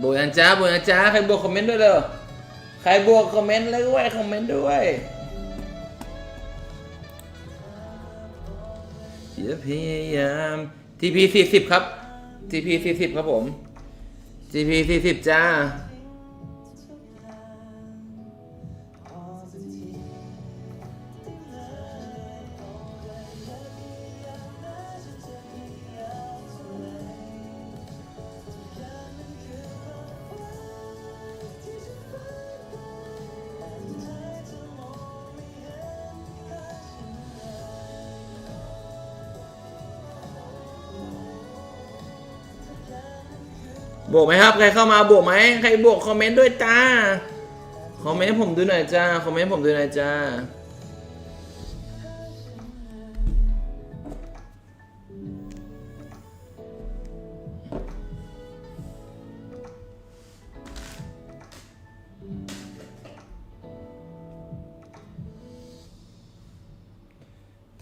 บวกนะจ้าบวกนะจ้าใครบวกคอมเมนต์ด้วยเด้อใครบวกคอมเมนต์แล้วด้วยคอมเมนต์ด้วยอย่าพยายาม TP 40 ครับ TP 40 ครับผม TP 40 จ้า บวกไหมครับ ใครเข้ามาบวกไหมใครบวกคอมเมนต์ด้วยจ้า คอมเมนต์ผมดูหน่อยจ้า คอมเมนต์ผมดูหน่อยจ้า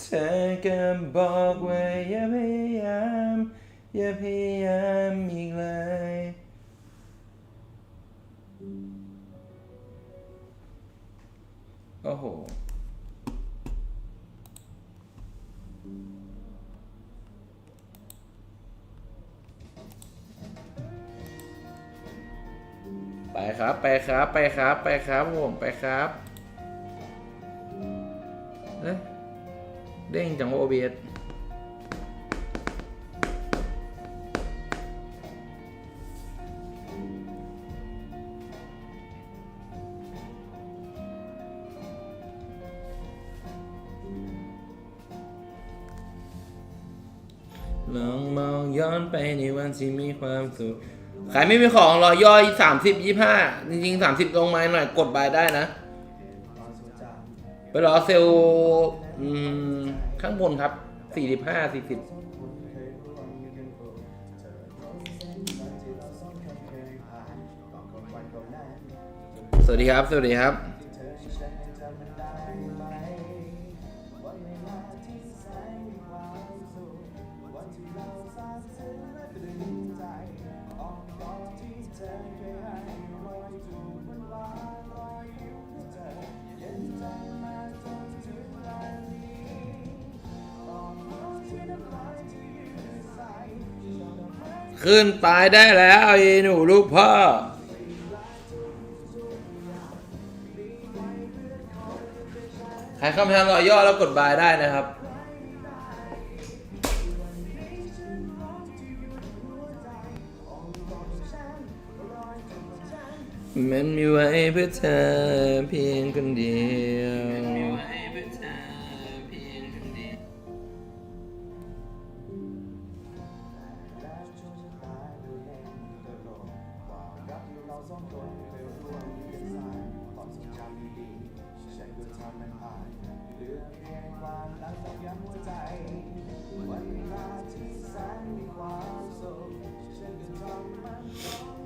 เธอก็บอกว่าอย่าพยายาม อย่าพยายามอีกเลย ไปครับ ไปครับ ไปครับ ไปครับผมไปครับเด้งจังว่า OBS ย้อนไปในวันที่มีความสุขใครไม่มีของรอย่อยสามสิบยี่ห้าจริงๆสามสิบลงมาหน่อยกดบายได้นะ ไปรอเซลล์ข้างบนครับสี่สิบห้าสี่สิบสวัสดีครับ สวัสดีครับ ขึ้นไปได้แล้วไอ้หนูลูกพ่อ ใครเข้ามาทางรอยย่อแล้วกดบายได้นะครับมันมีไว้เพื่อเธอเพียงคนเดียว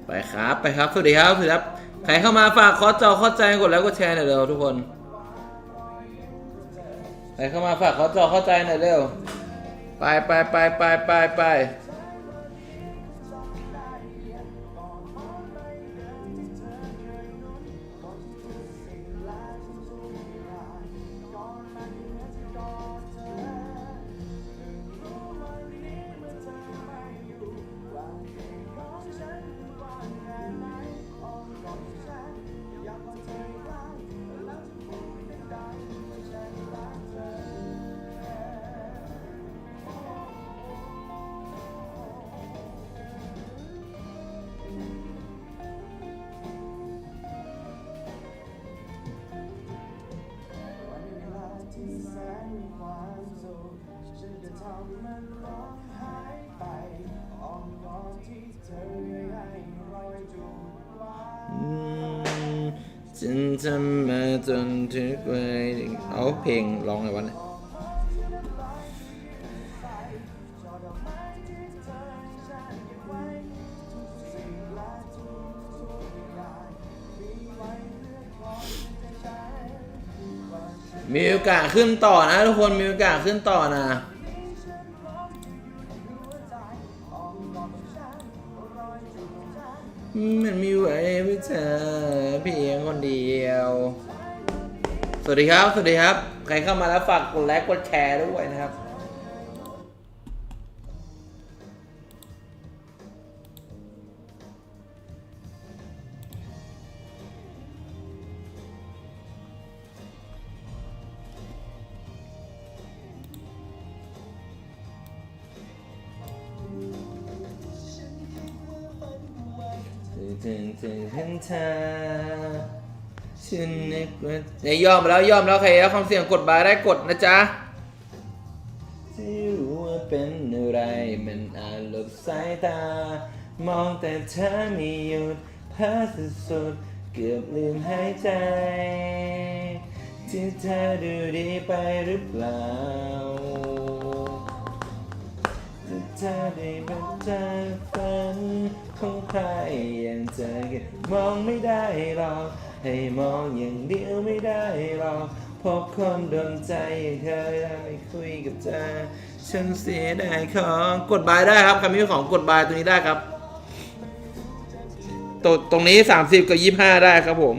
ไปครับ ไปครับ สวัสดีครับ สวัสดีครับ ใครเข้ามาฝากคอจอคอใจกดแล้วกดแชร์หน่อยเร็วทุกคน ใครเข้ามาฝากคอจอคอใจหน่อยเร็ว ไปไปไปไปไปไป ฉันทำมาจนถึงวัยเอาเพลงร้องไงวะเนี่ยมีโอกาสขึ้นต่อนะทุกคนมีโอกาสขึ้นต่อนะ มันมีไว้เพื่อเธอเพียงคนเดียว สวัสดีครับ สวัสดีครับ ใครเข้ามาแล้วฝากกดไลค์กดแชร์ด้วยนะครับ ถึงถึงเห็นเธอฉันนึกว่าเนี่ยยอมแล้วยอมแล้วใครแล้วความเสี่ยงกดบายได้กดนะจ๊ะที่รู้ว่าเป็นอะไรมันอาจหลบสายตา มองแต่เธอไม่หยุดเพ้อสุดๆเกือบลืมหายใจ ที่เธอดูดีไปหรือเปล่าจะเธอได้เป็นเธอฝัน ของใครอย่างเธอก็มองไม่ได้หรอกให้มองอย่างเดียวไม่ได้หรอกพบคนโดนใจอย่างเธอได้ไม่คุยกับเธอฉันเสียดายของกดบายได้ครับครไม่มีของกดบายตัวนี้ได้ครับตรงตรงนี้ 30 กับ 25 ได้ครับผม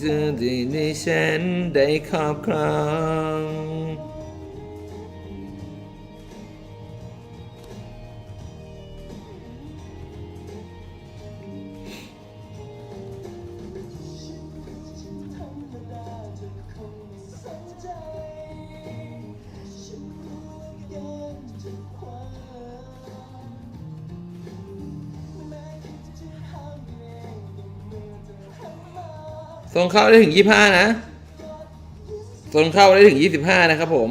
จะได้ในฉันได้ครอบครอง ส่งเข้าได้ถึง25นะส่งเข้าได้ถึง25นะครับผม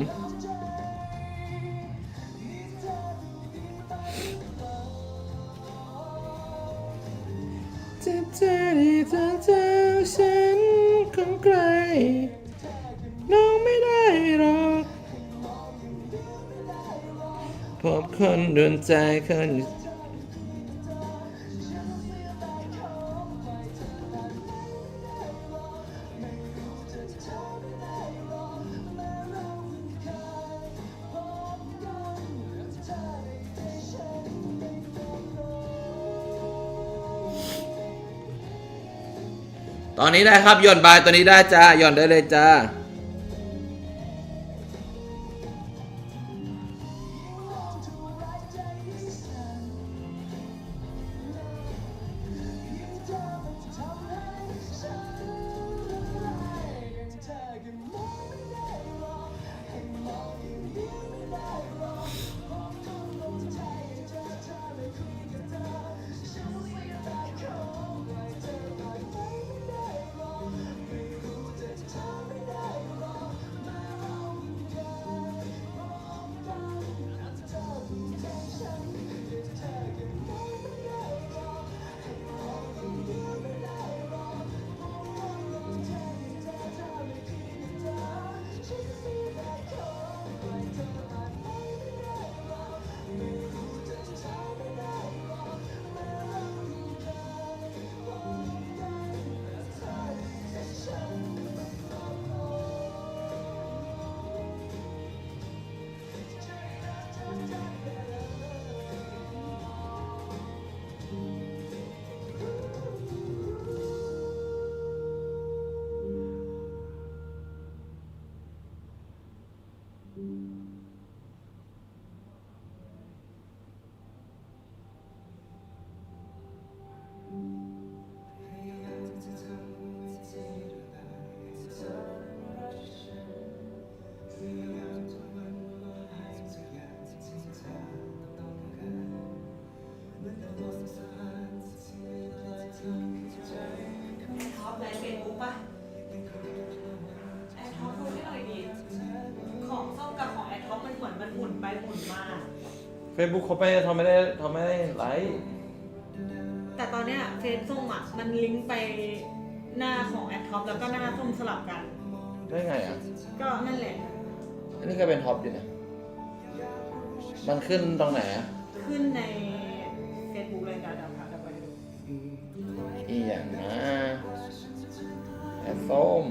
จะเจอได้เจอเจอฉันของใครน้องไม่ได้หรอกพบคนโดนใจคน ตอนนี้ได้ครับหย่อนบายตอนนี้ได้จ้าหย่อนได้เลยจ้า เฟซบุ๊กเขาไม่ทำไม่ได้ทำไม่ได้ไลฟ์แต่ตอนเนี้ยเฟซส้มอะมันลิงก์ไปหน้าของแอดท็อปแล้วก็หน้าส้มสลับกัน ได้ไงอะ ก็นั่นแหละ อันนี้ก็เป็นท็อปอยู่นะมันขึ้นตรงไหนอะขึ้นในเฟซบุ๊กเลยกันเดี๋ยวค่ะเดี๋ยวไปดูอีอย่างนะแอดส้ม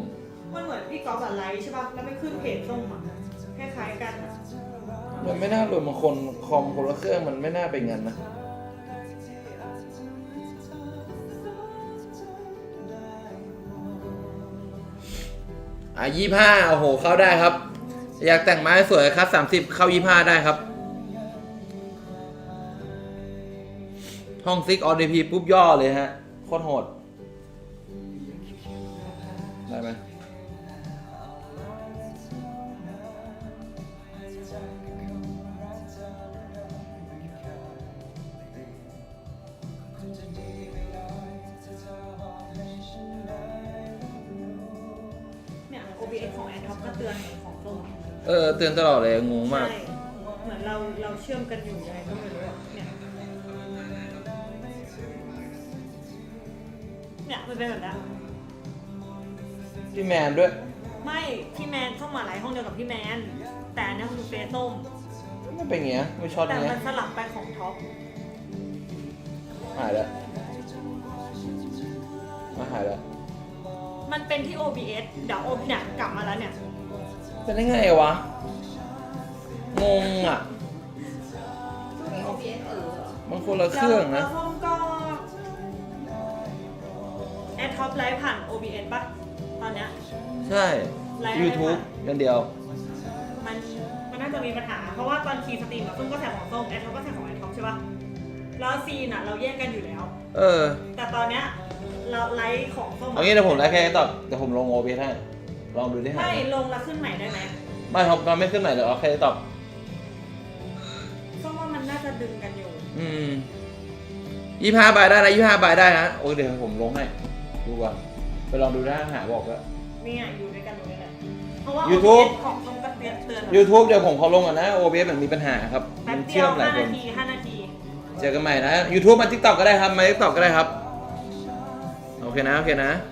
มันเหมือนพี่ก๊อฟอะไลค์ใช่ป่ะแล้วไม่ขึ้นเพจส้มอะ คล้ายๆกัน มันไม่น่ารวมบางคนคอมคนละเครื่องมันไม่น่าเป็นงั้นนะอะยี่ห้าโอ้โห เข้าได้ครับ อยากแต่งไม้สวยครับสามสิบเข้ายี่ห้าได้ครับ ห้องซิกออดีพีปุ๊บย่อเลยฮะ โคตรโหด ได้ไหม เออเตือนตลอดเลยงงมาก ใช่เหมือนเราเราเชื่อมกันอยู่ยังไงก็ไม่รู้อะเนี่ยเนี่ยมันเป็นแบบนั้นพี่แมนด้วย ไม่พี่แมนเข้ามาหลายห้องเดียวกับพี่แมน แต่อันนี่คือเฟซส้มไม่เป็นอย่างเงี้ยไม่ช็อตแต่เงี้มัยนสลับไปของท็อปหายแล้วมาหายแล้วมันเป็นที่ OBS เดี๋ยว OBS เนี่ยกลับมาแล้วเนี่ย เป็นได้ไงวะ งงอะ มี OBS เออเหรอมันคนละเครื่องนะ แล้วส้มก็แอดท็อปไลฟ์ผ่าน OBS ป่ะ ตอนเนี้ย ใช่ ไลฟ์อะไร YouTube อย่างเดียว มันมันน่าจะมีปัญหา เพราะว่าตอนคีย์สตรีมอะส้มก็ใส่ของส้มแอดท็อปก็ใส่ของแอดท็อปใช่ป่ะ แล้วซีนอะเราแยกกันอยู่แล้ว เออแต่ตอนเนี้ยเราไลฟ์ของส้มะเอางี้เดี๋ยวผมได้แค่ตอบเดี๋ยวผมลงโอเบให้ ลองดูที่หาไม่ยลงแล้วขึ้นใหม่ได้ไหมไม่ครับมันไม่ขึ้นไหนเดี๋ยวเอาแค่ตอบส้มว่ามันน่าจะดึงกันอยู่ อืมยี่ห้าใบได้นะยี่ห้าใบได้นะโอ้ยเดี๋ยวผมลงให้ดูก่อนไปลองดูได้หาบอกแล้ว เนี่ยอยู่ด้วยกันตรงนี้แหละเพราะว่า YouTube OBS ของส้มก็เตือนเตือนแบบ YouTube เดี๋ยวผมขอลงก่อนนะ OBS มันมีปัญหาครับแป๊มับนเดีเชื่ยอวมหลายห้าคนานทีห้านาทีเจอกันใหม่นะ YouTube มา TikTok ก็ได้ครับมา TikTok ก็ได้ครับ โอเคนะ โอเคนะเพราะ